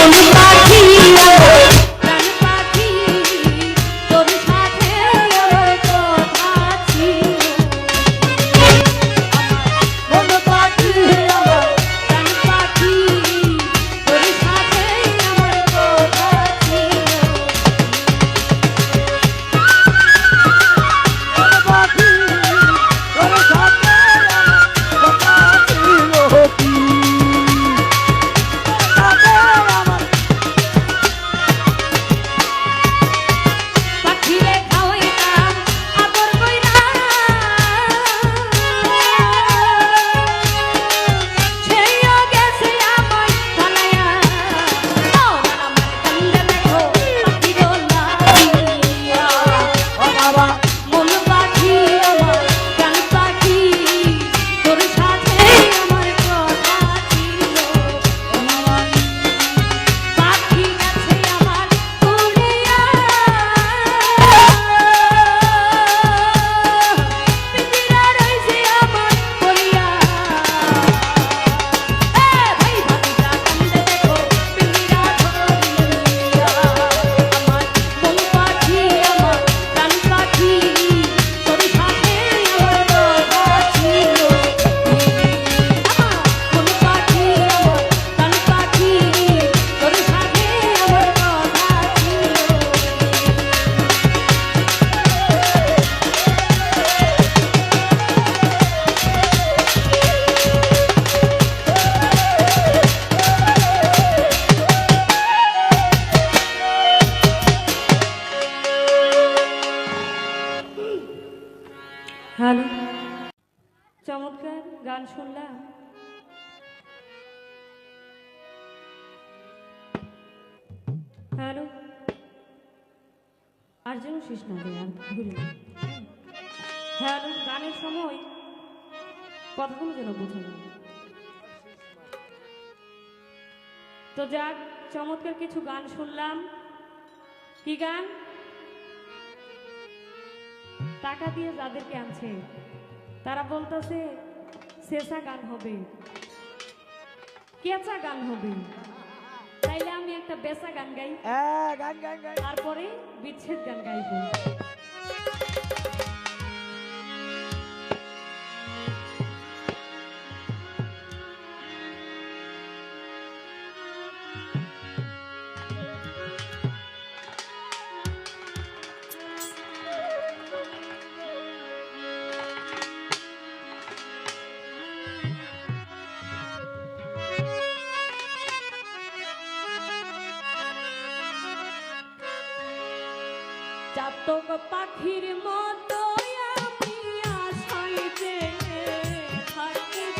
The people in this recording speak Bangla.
கொண்டு হ্যালো। চমৎকার গান শুনলাম। হ্যালো। আর যেন শেষ না দেয় আর হ্যালো, গানের সময় কথাগুলো যেন বোঝা যায়। তো যাক, চমৎকার কিছু গান শুনলাম। কি গান? টাকা দিয়ে যাদেরকে আনছে তারা বলতেছে শেষা গান হবে। কেঁচা গান হবে। তাইলে আমি একটা বেসা গান গাই। হ্যাঁ গান গান গান। তারপরে বিচ্ছেদ গান গাইব। চাতক পাখির মতো আমি আশায় থাকিব